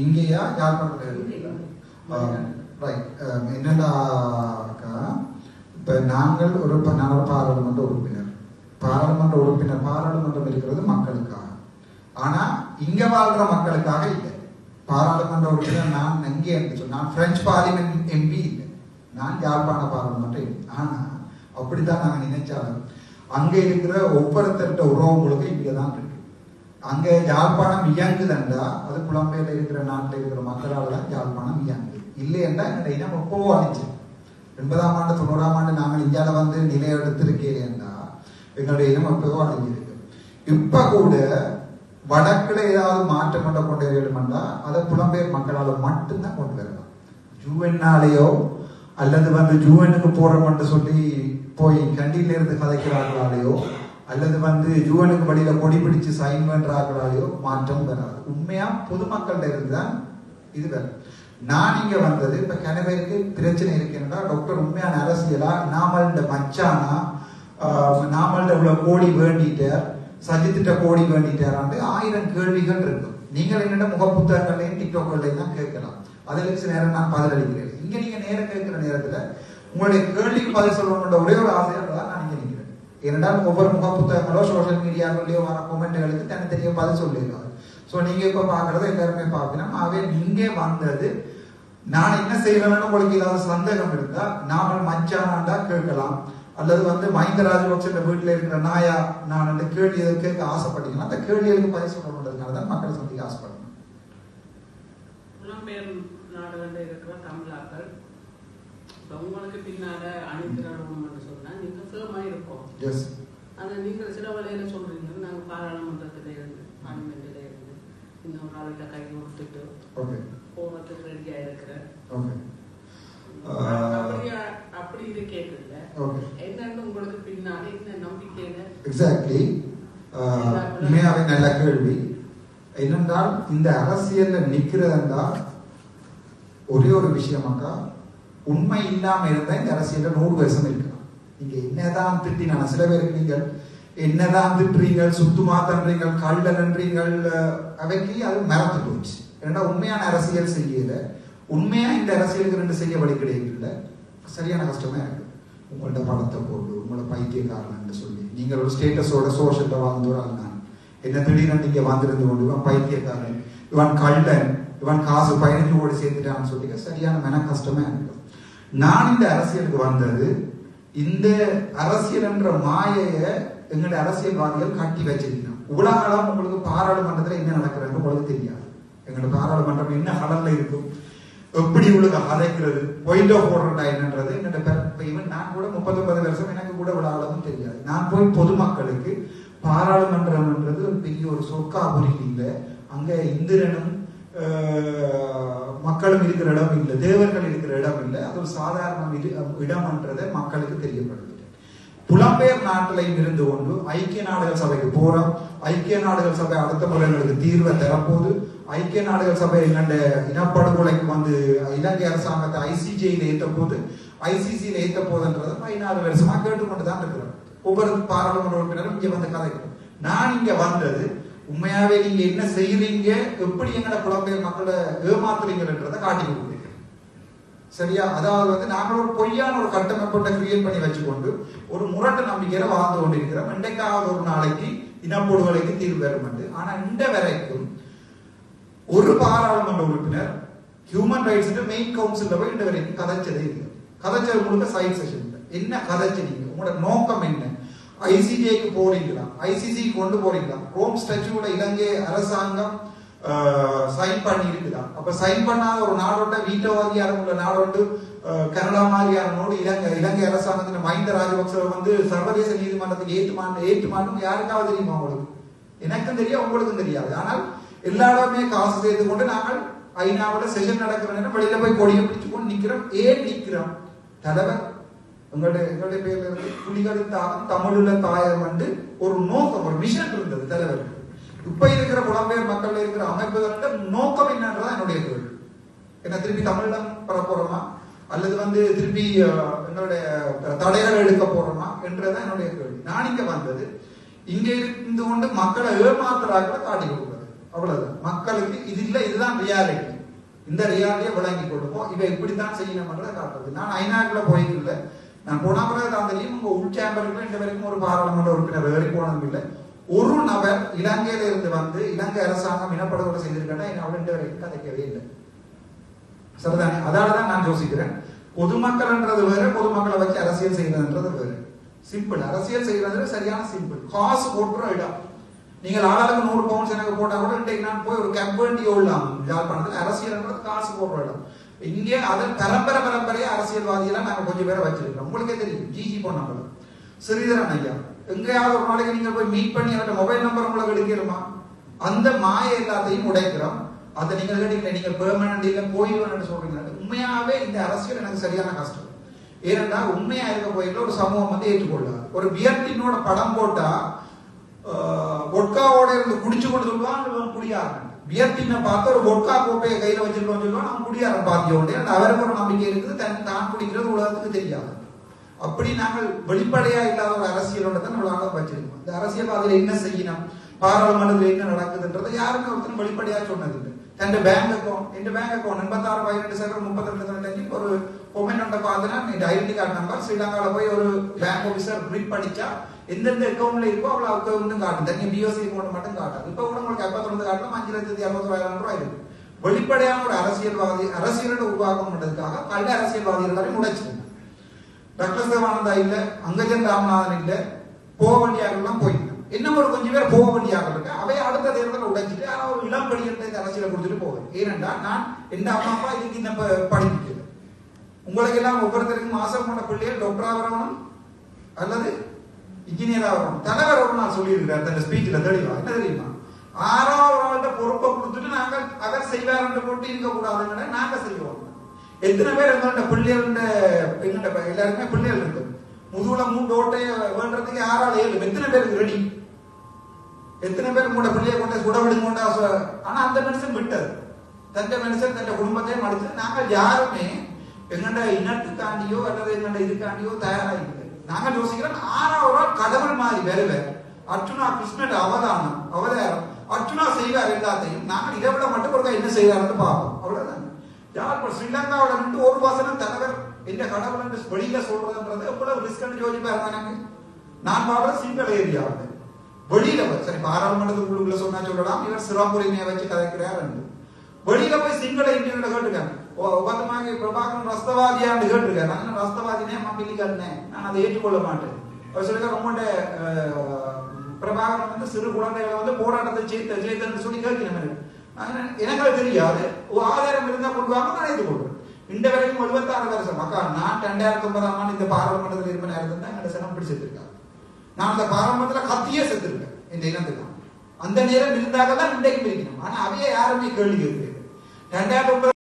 இங்கேயா? யாழ்ப்பாணத்தில் ரைட் என்னடாக்கா இப்போ நாங்கள் ஒரு ஒரு பாராளுமன்ற உறுப்பினர். பாராளுமன்ற உறுப்பினர் பாராளுமன்றம் இருக்கிறது மக்களுக்காக. ஆனா இங்க வாழ்ற மக்களுக்காக இல்லை. பாராளுமன்ற உறுப்பினர் நான் என்று சொன்னா நான் பிரெஞ்சு பார்லிமெண்ட் எம்பி இல்லை. நான் யாழ்ப்பாண பாராளுமன்ற எம்பி ஆனா அப்படித்தான் நாங்க நினைச்சாலும் அங்க இருக்கிற ஒவ்வொருத்தர்கிட்ட உறவு முழுக்க இங்கே தான் அங்க யாழ்ப்பாணம் இயங்குதுன்றா அது புலம்பெயர்ல இருக்கிற நாட்டில் இருக்கிற மக்களால் தான் யாழ்ப்பாணம் இயங்குது. இல்லையென்றா எங்களுடைய இனம் எப்பவோ அழிச்சு எண்பதாம் ஆண்டு தொண்ணூறாம் ஆண்டு நாங்கள் இந்தியாவில் வந்து நிலை எடுத்திருக்கேன்டா எங்களுடைய இனம் எப்பவோ அழிஞ்சிருக்கு. இப்ப கூட வடக்குல ஏதாவது மாற்றம் கொண்ட கொண்டு வேண்டுமென்றா அதை புலம்பெயர் மக்களால் மட்டும்தான் கொண்டு வரலாம். ஜூவன்னாலேயோ அல்லது வந்து ஜூவனுக்கு போறோம்னு சொல்லி போய் கண்டியிலிருந்து கதைக்கிறார்களாலேயோ அல்லது வந்து ஜூவனுக்கு வழியில கொடி பிடிச்சு சைன் பண்றார்களாலேயோ மாற்றம் வராது. உண்மையா? பொதுமக்கள்கிட்ட இருந்து தான் இது வரும். நான் இங்க வந்தது இப்ப கணவருக்கு பிரச்சனை இருக்குன்னா டாக்டர் உண்மையான அரசியலா? நாமள்ட மச்சானா? ஆஹ், உள்ள இவ்வளவு கோடி வேண்டிட்டார் சஜித்திட்ட கோடி வேண்டிட்டாராண்டு ஆயிரம் கேள்விகள் இருக்கும். நீங்கள் என்னென்ன முகப்புத்தகங்களையும் டிக்டாக்கள்லையும் தான் கேட்கலாம். அதில் சில நேரம் நான் பதிலளிக்கிறேன். இங்க நீங்க நேரம் கேட்கிற நேரத்துல உங்களுடைய கேள்விக்கு பதில் சொல்லணுன்ற ஒரே ஒரு ஆசையாக நான் ஏனென்றால் ஒவ்வொரு முகப்புத்தகங்களோ சோஷியல் மீடியாக்கள்லயோ வர கொமெண்ட்களுக்கு தனித்தனியாக பதில் சொல்லியிருக்காங்க. ஸோ நீங்க இப்ப பாக்குறத எல்லாருமே பார்க்கணும். ஆகவே நீங்க வந்தது நான் என்ன செய்வேன்னு உங்களுக்கு ஏதாவது சந்தேகம் இருந்தா நாமல் மச்சானாண்டா கேட்கலாம். அல்லது வந்து மஹிந்த ராஜபக்ச வீட்டில் இருக்கிற நாயா நான் அந்த கேள்வி கேட்க ஆசைப்பட்டீங்கன்னா அந்த கேள்விகளுக்கு பதில் சொல்லணுன்றதுனால தான் மக்களை சந்திக்க ஆசைப்படுறேன். புலம்பெயர் நாடுகளில் இருக்கிற தமிழாக்கள் உங்களுக்கு பின்னால அணிதிரளணும்னு சொன்னா நீங்க சுகமா இருப்போம் எஸ் ஆனா நீங்க சில வழியில சொல்றீங்க நாங்க பாராளுமன்றத்தில இருந்து பார்லிமெண்ட்ல இருந்து இன்னொரு ஆளுகிட்ட கை கொடுத்துட்டு ஓகே போறதுக்கு ரெடியா இருக்கிறேன் அப்படி இது கேட்கல. என்னன்னு உங்களுக்கு பின்னால என்ன நம்பிக்கையில? எக்ஸாக்ட்லி உண்மையாவே நல்ல கேள்வி. என்னென்றால் இந்த அரசியல்ல நிக்கிறதா ஒரே ஒரு விஷயமாக்கா உண்மை இல்லாம இருந்தா இந்த அரசியல நூறு வருஷம் இருக்கலாம். நீங்க என்னதான் திட்டினா சில பேருக்கு நீங்கள் என்னதான் திட்டுறீங்க சுத்துமா தன்றீங்க நன்றீங்கள் அவைக்கு அது மறந்து போச்சு. ஏன்னா உண்மையான அரசியல் செய்யல. உண்மையா இந்த அரசியலுக்கு ரெண்டு செய்ய வழி கிடைக்கல சரியான கஷ்டமா இருக்கு. உங்கள்ட்ட பணத்தை போட்டு உங்களோட பைத்தியக்காரன் சொல்லி. நீங்கள் ஒரு ஸ்டேட்டஸோட சோஷத்தை வாழ்ந்து ஒரு நான் என்ன திடீர்னு நீங்க வாழ்ந்திருந்து கொண்டு இவன் பைத்தியக்காரன் இவன் கள்ளன் இவன் காசு பதினஞ்சு கோடி சேர்த்துட்டான்னு சொல்லி சரியான மன கஷ்டமா இருக்கு. நான் இந்த அரசியலுக்கு வந்தது இந்த அரசியல் என்ற மாயைய எங்களுடைய அரசியல்வாதிகள் கட்டி வச்சிருக்கணும் உலகம் உங்களுக்கு பாராளுமன்றத்துல என்ன நடக்கிறது உங்களுக்கு தெரியாது. எங்களோட பாராளுமன்றம் என்ன கடல்ல இருக்கும்? எப்படி உங்களுக்கு அரைக்கிறது பொயிண்டோ போடுறதா என்னன்றது என்னோட பெ- நான் கூட முப்பத்தொன்பது வருஷம் எனக்கு கூட விழாவளவும் தெரியாது. நான் போய் பொதுமக்களுக்கு பாராளுமன்றம்ன்றது ஒரு பெரிய ஒரு சொர்க்காபுரி இல்லை. அங்க இந்திரனும் மக்களும் இருக்கிற இடம் இல்லை. தேவர்கள் இடம் இல்லை அது ஒரு சாதாரண இரு- இடம்ன்றதை மக்களுக்கு தெரியப்படுது புலம்பெயர் நாட்டிலையும் இருந்து கொண்டு ஐக்கிய நாடுகள் சபைக்கு போறோம். ஐக்கிய நாடுகள் சபை அடுத்த முறை எங்களுக்கு தீர்வை தரப்போது ஐக்கிய நாடுகள் சபை எங்களுடைய இனப்படுகொலைக்கு வந்து இலங்கை அரசாங்கத்தை ஐசிஜியில் ஏத்த போது ஐசிசியில் ஏத்த போதுன்றதை பதினாறு வருஷமா கேட்டுக்கொண்டு தான் இருக்கிறோம். ஒவ்வொரு பாராளுமன்ற உறுப்பினரும் இங்க வந்து கதைக்கிறோம் நான் இங்க வந்தது உண்மையாவே நீங்க என்ன செய்யறீங்க எப்படி எங்களோட புலம்பெயர் மக்களை ஏமாத்துறீங்கன்றதை காட்டி கொடுக்குறீங்க சரியா? அதாவது வந்து நாங்கள் ஒரு பொய்யான ஒரு கட்டமைப்பை கிரியேட் பண்ணி வச்சுக்கொண்டு ஒரு முரட்டு நம்பிக்கையில வாழ்ந்து கொண்டிருக்கிறோம். இன்றைக்காவது ஒரு நாளைக்கு இனப்படுகொலைக்கு தீர்வு வரும் என்று. ஆனா இந்த வரைக்கும் ஒரு பாராளுமன்ற உறுப்பினர் ஹியூமன் ரைட்ஸ் மெயின் கவுன்சில் போய் இந்த வரைக்கும் கதைச்சதே இல்லை. கதைச்சது முழுக்க சைட் செஷன் என்ன கதைச்சீங்க உங்களோட நோக்கம் என்ன? ஐசிஜேக்கு போறீங்களா? ஐசிசி கொண்டு போறீங்களா? ரோம் ஸ்டாச்சுவோட இலங்கை அரசாங்கம் சைன் பண்ணி இருக்குதா அப்ப சைன் பண்ணா ஒரு நாடோட வீட்டவாதியான உள்ள நாடோடு கனடா மாதிரியானோடு இலங்கை இலங்கை அரசாங்கத்தின் மஹிந்த ராஜபக்ச வந்து சர்வதேச நீதிமன்றத்துக்கு ஏற்றுமான ஏற்றுமானும் யாருக்காவது தெரியுமா உங்களுக்கு? எனக்கும் தெரியும் உங்களுக்கும் தெரியாது. ஆனால் எல்லாருமே காசு சேர்த்து கொண்டு நாங்கள் ஐநாவோட செஷன் நடக்கிற நேரம் வெளியில போய் கொடியை பிடிச்சு கொண்டு நிக்கிறோம் ஏன் நிக்கிறோம்? தலைவர் எங்களுடைய எங்களுடைய பேர்ல இருந்து புலிகளின் தாகம் தமிழுள்ள தாயம் வந்து ஒரு நோக்கம் ஒரு மிஷன் இருந்தது தலைவருக்கு இப்ப இருக்கிற புலம்பெயர் மக்கள் இருக்கிற அமைப்புகளோட நோக்கம் என்னன்றதான் என்னுடைய கேள்வி. என்ன திருப்பி தமிழிடம் பெற போறோமா அல்லது வந்து திருப்பி என்னுடைய தடைகள் எடுக்க போறோமா? என்றதான் என்னுடைய கேள்வி. நான் இங்க வந்தது இங்க இருந்து கொண்டு மக்களை ஏமாத்துறாக்களை காட்டி கொடுக்குறது அவ்வளவுதான். மக்களுக்கு இது இல்லை இதுதான் ரியாலிட்டி இந்த ரியாலிட்டியை விளங்கி கொடுப்போம் இவை இப்படித்தான் செய்யணும்ன்றதை காட்டுறது. நான் ஐநாக்குள்ள போயிருக்கல நான் போனா பிறகு தான் தெரியும் உங்க உள் சேம்பருக்கு இந்த வரைக்கும் ஒரு பாராளுமன்ற உறுப்பினர் ஏறி போனதும் இல்லை. ஒரு நபர் இலங்கையில இருந்து வந்து இலங்கை அரசாங்கம் இனப்படுகொலை செய்திருக்கேன்னா அவன் வரைக்கும் கதைக்கவே இல்லை. சரிதானே? அதால தான் நான் யோசிக்கிறேன். பொதுமக்கள்ன்றது வேறு பொதுமக்களை வச்சு அரசியல் செய்யறதுன்றது வேறு. சிம்பிள் அரசியல் செய்யறது சரியான சிம்பிள் காசு போட்டுரும் இடம். நீங்கள் ஆளாளுக்கு நூறு பவுன்ஸ் எனக்கு போட்டா கூட இன்றைக்கு நான் போய் ஒரு கம்பெனி உள்ளாம் யாழ்ப்பாணத்தில் அரசியல்ன்றது காசு போடுற இடம். இங்கே அதன் பரம்பரை பரம்பரையா அரசியல்வாதியெல்லாம் நாங்கள் கொஞ்சம் பேரை வச்சிருக்கோம் உங்களுக்கே தெரியும். ஜிஜி பொண்ணவங்க ஸ்ரீதரன் ஐயா. எங்கேயாவது ஒரு நாளைக்கு நீங்க போய் மீட் பண்ணி அவர்கிட்ட மொபைல் நம்பர் உங்களுக்கு எடுக்கிறோமா? அந்த மாய எல்லாத்தையும் உடைக்கிறோம். அதை நீங்க கேட்டீங்க நீங்க பெர்மனன்ட் இல்ல போயிடுவேன் சொல்றீங்க. உண்மையாவே இந்த அரசியல் எனக்கு சரியான கஷ்டம். ஏனென்றா உண்மையா இருக்க போயிட்டு ஒரு சமூகம் வந்து ஏற்றுக்கொள்ளாது. ஒரு பியர்டினோட படம் போட்டா பொட்காவோட இருந்து குடிச்சு கொண்டு சொல்லுவான் இவன் குடியாரன் பியர்டினை பார்த்து ஒரு பொட்கா கோப்பையை கையில வச்சிருக்கோம் சொல்லுவான் அவன் குடியாரன் பார்த்தியோண்டு அவருக்கு ஒரு நம்பிக்கை இருக்குது. தன் தான் குடிக்கிறது உலகத்துக்கு தெரியாது. அப்படி நாங்கள் வெளிப்படையா இல்லாத ஒரு அரசியலோட தான் நம்மளால வச்சிருக்கோம். இந்த அரசியல்வாதியில என்ன செய்யணும்? பாராளுமன்றத்தில் என்ன நடக்குதுன்றதை யாருக்கும் ஒருத்தரும் வெளிப்படையா சொன்னதில்லை. தன் பேங்க் அக்கௌண்ட் என் பேங்க் அக்கௌண்ட் எண்பத்தாறு பதினெட்டு சைபர் முப்பத்தி ரெண்டு தொண்ணூத்தஞ்சு ஒரு பொம்மை நோட்டை பார்த்தனா இந்த ஐடென்டி கார்டு நம்பர் ஸ்ரீலங்காவில் போய் ஒரு பேங்க் ஆஃபீஸர் ரீட் படிச்சா எந்தெந்த அக்கௌண்ட்ல இருக்கோ அவ்வளோ அக்கௌண்ட்டும் காட்டும். தனி பிஓசி அக்கௌண்ட் மட்டும் காட்டும். இப்போ கூட உங்களுக்கு எப்பத்தொன்று காட்டலாம் அஞ்சு லட்சத்தி அறுபத்தோராயிரம் ரூபாய் இருக்கு. வெளிப்படையான ஒரு அரசியல்வாதி அரசியலோட உருவாக்கம் பண்றதுக்காக பல அரசியல்வாதிகள் எல்லாரையும் உடைச்சிருங்க டாக்டர் தேவானந்தா இல்ல அங்கஜன் ராமநாதன் இல்ல போக வேண்டியாக்கெல்லாம் போயிட்டாங்க இன்னும் ஒரு கொஞ்சம் பேர் போக வேண்டியாக இருக்கு? அவை அடுத்த தேர்தலில் உடைச்சிட்டு ஆனா ஒரு இளம் படிக்கிற அரசியலை கொடுத்துட்டு போவேன் ஏனென்றால் நான் எந்த அம்மா அப்பா இதுக்கு இந்த படிக்கிறது உங்களுக்கு எல்லாம் ஒவ்வொருத்தருக்கும் மாசம் பண்ண பிள்ளைகள் டாக்டரா வரணும் அல்லது இன்ஜினியரா வரணும் தலைவர் ஒரு நான் சொல்லியிருக்கிறார் தன் ஸ்பீச்சில் தெளிவா. என்ன தெரியுமா? ஆறாவது ஆள்கிட்ட பொறுப்பை கொடுத்துட்டு நாங்கள் அவர் செய்வார் போட்டு இருக்கக்கூடாதுங்கிற நாங்கள் செய்வோம். எத்தனை பேர் எங்கள்கிட்ட பிள்ளைகள எங்கள்கிட்ட எல்லாருமே பிள்ளைகள் இருக்கும் முதுகுல மூன்று ஓட்டை வேண்டதுக்கு யாரால ஏழு எத்தனை பேருக்கு ரெடி எத்தனை பேர் உங்களோட பிள்ளைய கொண்டு விடுங்க விடுங்கோண்டா ஆனா அந்த மனுஷன் விட்டது தந்த மனுஷன் தந்த குடும்பத்தையும் அடிச்சு நாங்கள் யாருமே எங்கண்ட இனத்துக்காண்டியோ அல்லது எங்கண்ட இதுக்காண்டியோ தயாராகிடுது நாங்கள் யோசிக்கிறோம் ஆறாவது நாள் கடவுள் மாதிரி வருவார் அர்ச்சுனா கிருஷ்ணன் அவதானம் அவதாரம். அர்ச்சுனா செய்வார் எல்லாத்தையும். நாங்கள் இதை விட மட்டும் ஒரு என்ன செய்யறாருன்னு பார்ப்போம். அவ்வளவுதான். யார் ஸ்ரீலங்காவோட நின்று ஒரு வசனம் தலைவர் எந்த கடவுள் என்று வெளியில சொல்றதுன்றது எவ்வளவு ரிஸ்க் யோசிப்பாரு இருந்தாங்க நான் பாடுற சிங்கள ஏரியாவில் வெளியில சரி சரி பாராளுமன்றத்துக்குள்ள சொன்னா சொல்லலாம் இவர் சிறாபுரிமையை வச்சு கதைக்கிறார் என்று. வெளியில போய் சிங்கள இந்தியன் கேட்டுக்காங்க உபத்தமாக பிரபாகரன் ரஸ்தவாதியான்னு கேட்டிருக்காரு நான் ரஸ்தவாதினே அம்மா பிள்ளைக்காருனே நான் அதை ஏற்றுக்கொள்ள மாட்டேன். அவர் சொல்லிக்க ரொம்ப பிரபாகரன் வந்து சிறு குழந்தைகளை வந்து போராட்டத்தை ஜெயித்த ஜெயித்தன்னு சொல்லி கேட்கிறேன் எனக்கு தெரியாது ஆதாரம் இருந்தா கொண்டு வாங்க நான் ஏற்றுக்கொள்வேன் இந்த வரைக்கும் எழுபத்தாறு வருஷம் அக்கா நான் ரெண்டாயிரத்தி ஒன்பதாம் ஆண்டு இந்த பாராளுமன்றத்தில் இருப்ப நேரத்தில் தான் என்னோட சனம் பிடி செத்துருக்காங்க நான் அந்த பாராளுமன்றத்தில் கத்தியே செத்துருக்கேன் இந்த இனத்துக்கு அந்த நேரம் இருந்தாக தான் இன்றைக்கு பிரிக்கணும் ஆனா அவையே யாருமே கேள்வி இருக்கு ரெண்டாயிரத்தி ஒன்பது